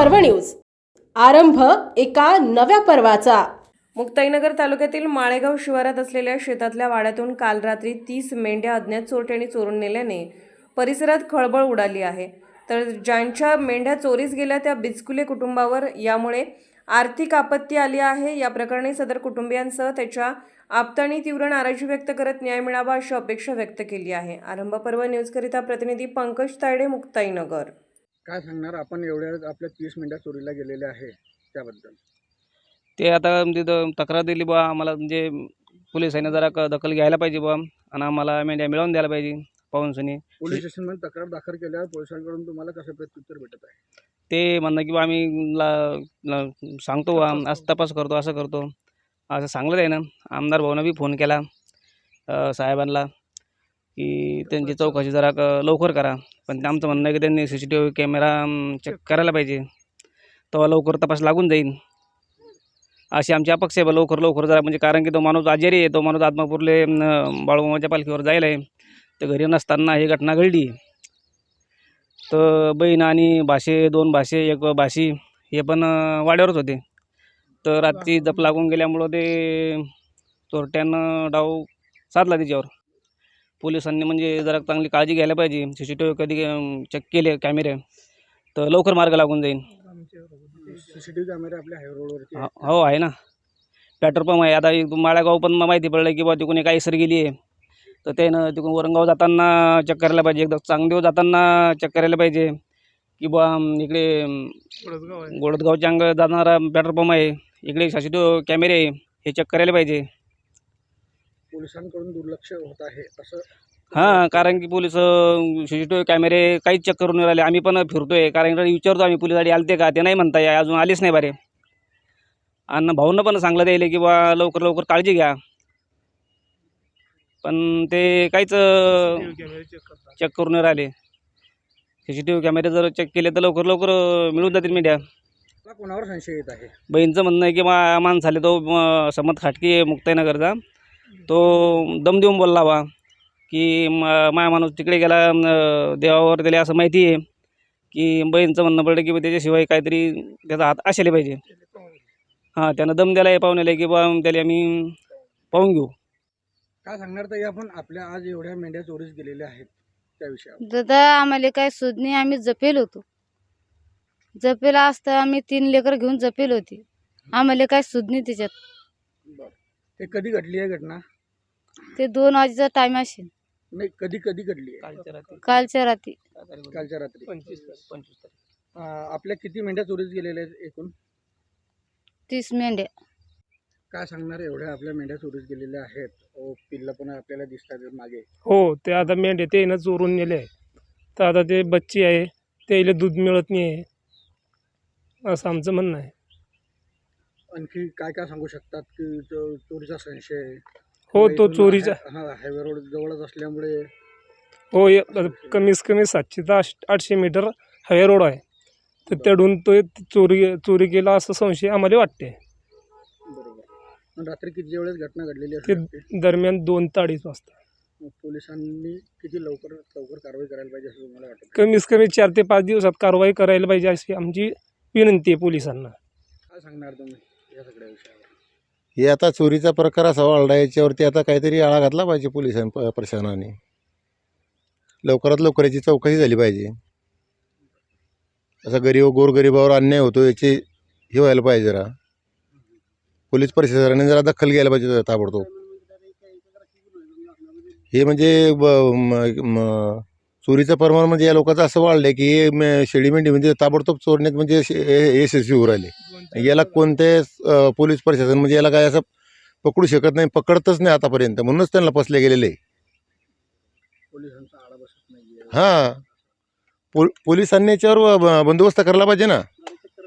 पर्व न्यूज. आरंभ एका नव्या पर्वाचा. मुक्ताईनगर तालुक्यातील माळेगाव शिवारात असलेल्या शेतातल्या वाड्यातून काल रात्री तीस मेंढ्या अज्ञात चोरट्यांनी चोरून नेल्याने परिसरात खळबळ उडाली आहे. तर ज्यांच्या मेंढ्या चोरीस गेल्या त्या बिचकुले कुटुंबावर यामुळे आर्थिक आपत्ती आली आहे. या प्रकरणी सदर कुटुंबियांसह त्याच्या आप्तांनी तीव्र नाराजी व्यक्त करत न्याय मिळावा अशी अपेक्षा व्यक्त केली आहे. आरंभ पर्व न्यूजकरिता प्रतिनिधी पंकज तायडे मुक्ताईनगर. काय सांगणार? आपण एवढ्या आपल्या तीस मिनिटात चोरीला गेलेल्या आहे त्याबद्दल. ते आता तिथं तक्रार दिली बा आम्हाला म्हणजे पोलिसांनी जरा क- दखल घ्यायला पाहिजे बा आणि आम्हाला मेंढ्या मिळवून द्यायला पाहिजे पाहूनसनी पोलीस स्टेशनमध्ये तक्रार दाखल केल्यावर पोलिसांकडून तुम्हाला कसं प्रत्युत्तर भेटत आहे? ते म्हणणं की बा आम्ही ला, ला सांगतो बा असं तपास करतो असं करतो. असं सांगलं आहे ना. आमदार भाऊनं बी फोन केला अ, साहेबांना की त्यांची चौकशी जरा क- लवकर करा. पण ते आमचं म्हणणं आहे की त्यांनी C C T V camera check करायला पाहिजे. तेव्हा लवकर तपास लागून जाईल अशी आमची अपेक्षा आहे लवकर लवकर जरा. म्हणजे कारण की तो माणूस आजारी आहे तो माणूस आत्मापूरले बाळूमामाच्या पालखीवर जायला आहे. तर घरी नसताना ही घटना घडली. तर बहीण आणि भाषे दोन भाषे एक भाषी हे पण वाड्यावरच होते. तर रात्री जप लागून गेल्यामुळं ते चोरट्यानं डाव साधला त्याच्यावर. पोलिसांनी म्हणजे जरा चांगली काळजी घ्यायला पाहिजे. सी सी टी व्ही कधी चेक केले कॅमेरे तर लवकर मार्ग लागून जाईल सीसीटीव्ही कॅमेरे आपल्या हायवे रोडवरती आहेत. हो हो आहे ना. पेट्रोल पंप आहे. आता एक माळेगाव पण माहिती पडलं की बा तिकडून एक आईसर गेली आहे. तर त्यानं तिकडून वरंगाव जाताना चेक करायला पाहिजे. एकदा चांगदेव जाताना चेक करायला पाहिजे. की बा इकडे गोडदगावच्या अंग जाणारा पेट्रोल पंप आहे. इकडे शासित कॅमेरे आहे. हे चेक करायला पाहिजे. पोलिसांकडून दुर्लक्ष होत आहे असं हां कारण की police C C T V कॅमेरे काहीच चेक करून नाही राहिले. आम्ही पण फिरतोय. कारण की विचारतो आम्ही पोलीस गाडी आलते का? ते नाही म्हणताय अजून आलेच नाही बारे. आणि भाऊनं पण सांगलं द्यायला की बा लवकर लवकर काळजी घ्या. पण ते काहीच चेक करून नाही राहिले. सी सी टी व्ही कॅमेरे जर चेक केले तर लवकर लवकर मिळून जातील मीडिया कोणावर संशय येत आहे? बहीणचं म्हणणं आहे की मा माणसाले तो म, समत खाटकी आहे मुक्ताईनगरचा. तो दम देऊन बोलला बा की म माया माणूस तिकडे गेला देवावर त्याला असं माहिती आहे की बहीणचं म्हणणं पडलं की बा त्याच्याशिवाय काहीतरी त्याचा हात असायला पाहिजे. हां त्यानं दम द्यायला पाहुण्याला की बा त्याला आम्ही पाहून घेऊ. काय सांगणार ताई आपण? आपल्या आज एवढ्या मेंढ्या चोरीस गेलेल्या आहेत त्या विषयावर. दादा आम्हाला काय सुद नाही आम्ही जपेल होतो. जपेला असता आम्ही तीन लेकर घेऊन जपेल होती. आम्हाला काय सुद नाही त्याच्यात. बरं. ते कधी घडली आहे घटना? ते दोन वाजेचा टाइम असेल. नाही कधी कधी घडली आहे? कालच्या रात्री. कालच्या रात्री. कालच्या रात्री. पंचवीस पंचवीस तारीख. अं, आपल्या किती मेंढ्या चोरीस गेलेल्या आहेत एकूण? तीस मेंढ्या. काय सांगणार एवढ्या आपल्या मेंढ्या चोरीस गेलेल्या आहेत? ओ पिल्लं पण आपल्याला दिसतात मागे. हो ते आता मेंढे ते ना चोरून नेले आहे तर आता ते बच्ची आहे त्याला दूध मिळत नाही आहे असं आमचं म्हणणं आहे. आणखी काय काय सांगू शकतात की चोरीचा संशय हो तो चोरीचा हाय- हा हायवे रोड जवळच असल्यामुळे हो आता कमीत कमी सातशे ते आठ आठशे मीटर हायवे रोड आहे. तर त्याडून तो चोरी चोरी केला असं संशय आम्हाला वाटते. बरोबर. पण रात्री किती वेळेस घटना घडलेली ते असते दरम्यान दोन ते अडीच वाजता. पोलिसांनी किती लवकर लवकर कारवाई करायला पाहिजे असं तुम्हाला वाटतं? कमीत कमी चार ते पाच दिवसात कारवाई करायला पाहिजे अशी आमची विनंती आहे पोलिसांना. काय सांगणार तुम्ही? या सगळ्या विषयावर. हे आता चोरीचा प्रकार असावा वाढला याच्यावरती आता काहीतरी आळा घातला पाहिजे पोलिसां प- प्रशासनाने. लवकरात लवकर याची चौकशी झाली पाहिजे. असा गरीब गोरगरिबावर अन्याय होतो याची हे व्हायला पाहिजे जरा. पोलीस प्रशासनाने जरा दखल घ्यायला पाहिजे जरा ताबडतोब. हे म्हणजे ब- म- म- चोरीचं प्रमाण म्हणजे या लोकांचं असं वाढलं आहे की हे म- शेळी मेंढी म्हणजे ताबडतोब चोरण्यात म्हणजे शे- हे- यशस्वी होऊ राहिले. याला कोणते अ, पोलीस प्रशासन म्हणजे याला काय असं पकडू शकत नाही पकडतच नाही आतापर्यंत. म्हणूनच त्यांना फसले गेलेले. आहे. पोलिसांचा आळा बसत नाही हां. पोल पोलिसांनी याच्यावर ब- बंदोबस्त करायला पाहिजे ना.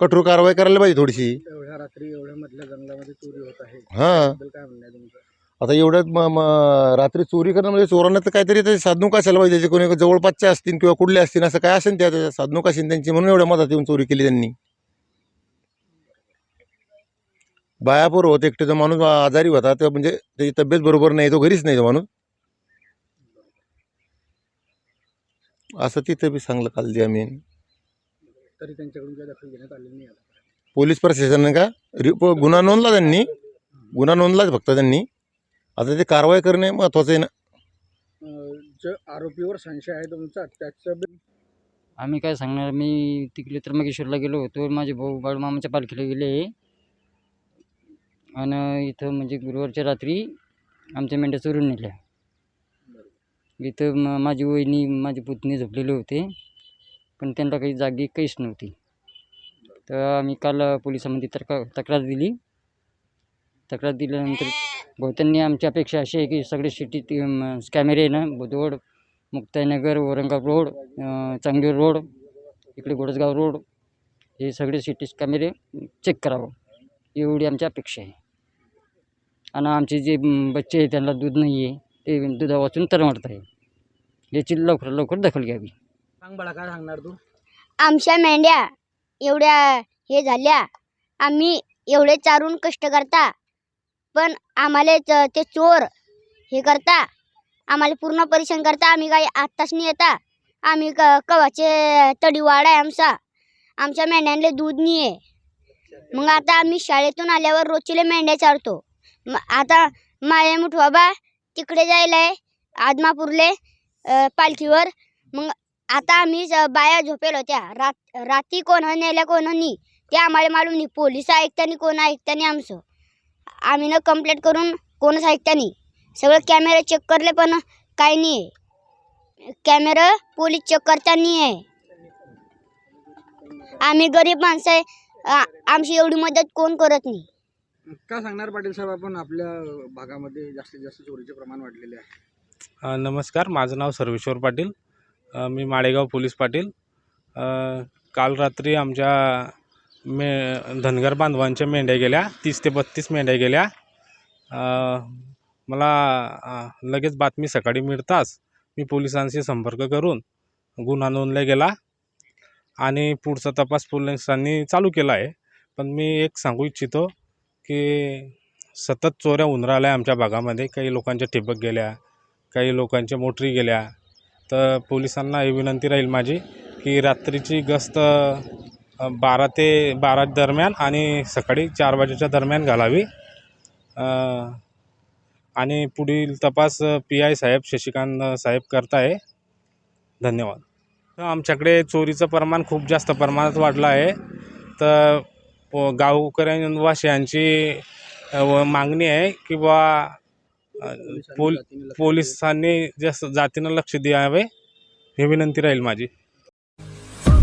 कठोर कारवाई करायला पाहिजे थोडीशी. एवढ्या रात्री एवढ्या मधल्या जंगलामध्ये चोरी होत आहे. हां. त्याबद्दल काय म्हणणं आहे तुमचं? आता एवढ्यात म म रात्री चोरी करणं म्हणजे चोरांना तर काहीतरी ते साधनूक असायला पाहिजे? जे कोणी जवळपासचे असतील किंवा कुठले असतील असं काय असेल त्या त्या साधनूक असेल त्यांची म्हणून एवढ्या मधात येऊन चोरी केली त्यांनी. बायापूर होत एकटे तो माणूस आजारी होता तो म्हणजे त्याची तब्येत बरोबर नाही तो घरीच नाही तो माणूस. असं तिथं बी सांगलं काल जे आम्ही. तरी त्यांच्याकडून काही दखल घेण्यात आलेली नाही आता. पोलीस प्रशासनाने का? रिप गुन्हा नोंदला त्यांनी. गुन्हा नोंदलाच फक्त त्यांनी. आता ते कारवाई करणे महत्त्वाचं आहे ना. जे आरोपीवर संशय आहे तुमचा त्याचं आम्ही काय सांगणार मी तिकडे त्र्यंबकेश्वरला गेलो होतो माझे भाऊ बाळूमामाच्या पालखीला गेले. आणि इथं म्हणजे गुरुवारच्या रात्री आमच्या मेंढ्या चोरून नेल्या. इथं म माझी वहिनी माझी पुतणी झोपलेले होते पण त्यांना काही जागी काहीच नव्हती. तर आम्ही काल पोलिसांमध्ये तक्रार तक्रार दिली. तक्रार दिल्यानंतर त्यांनी आमची अपेक्षा अशी आहे की सगळे सिटी कॅमेरे आहे ना बुधवड मुक्ताईनगर औरंगाबाद रोड चांगदेव रोड इकडे गोडसगाव रोड हे सगळे सिटी कॅमेरे चेक करावं. एवढी आमची अपेक्षा आहे. आणि आमचे जे बच्चे आहे त्यांना दूध नाही आहे ते दुधा वाचून तरमडत आहे याची लवकर लवकर दखल घ्यावी. सांग बाळा काय सांगणार तू? आमच्या मेंढ्या एवढ्या हे झाल्या आम्ही एवढे चारून कष्ट करता पण आम्हाला ते चोर हे करता आम्हाला पूर्ण परेशान करता. आम्ही काही आत्ताच नाही येता. आम्ही क कवाचे तडीवाड आहे आमचा. आमच्या मेंढ्यांना दूध नाही आहे. मग आता आम्ही शाळेतून आल्यावर रोजचे मेंढ्या चारतो. आता माया मुठ बाबा तिकडे जायला आहे आदमापूरले पालखीवर. मग आता आम्ही बाया झोपेल होत्या. रात रात्री कोण नेल्या कोण नाही. ते आम्हाला मालूम नाही. पोलीस ऐकताना कोण ऐकताना आमचं. आम्ही ना कंप्लेंट करून कोणच ऐकतानी सगळं कॅमेरा चेक करले पण काही नाही आहे कॅमेरा पोलीस चेक करता नाही आहे आम्ही गरीब माणसं आहे. आ- आमची एवढी मदत कोण करत नाही? काय सांगणार पाटील साहेब आपण? आपल्या भागामध्ये जास्तीत जास्त चोरीचे प्रमाण वाढलेले आहे. नमस्कार. माझं नाव सर्वेश्वर पाटील. मी माळेगाव पोलीस पाटील. काल रात्री आमच्या मे धनगर बांधवांच्या मेंढ्या गेल्या तीस ते बत्तीस मेंढ्या गेल्या. मला लगेच बातमी सकाळी मिळताच मी पोलिसांशी संपर्क करून गुन्हा नोंदला गेला आणि पुढचा तपास पोलिसांनी चालू केला आहे. पण मी एक सांगू इच्छितो की सतत चोऱ्या उंदराल्या राहिल्या आमच्या भागामध्ये काही लोकांच्या ठिबक गेल्या काही लोकांच्या मोटरी गेल्या. तर पोलिसांना ही विनंती राहील माझी की रात्रीची गस्त बारा ते बारा दरम्यान आणि सकाळी चार वाजेच्या दरम्यान घालावी. आणि पुढील तपास पी आय साहेब शशिकांत साहेब करताय. धन्यवाद. तर आमच्याकडे चोरीचं प्रमाण खूप जास्त प्रमाणात वाढलं आहे. तर प- गावकऱ्यांवासियांची व मागणी आहे की बा पोल पोलिसांनी जास्त जातीनं लक्ष द्यावे ही विनंती राहील माझी.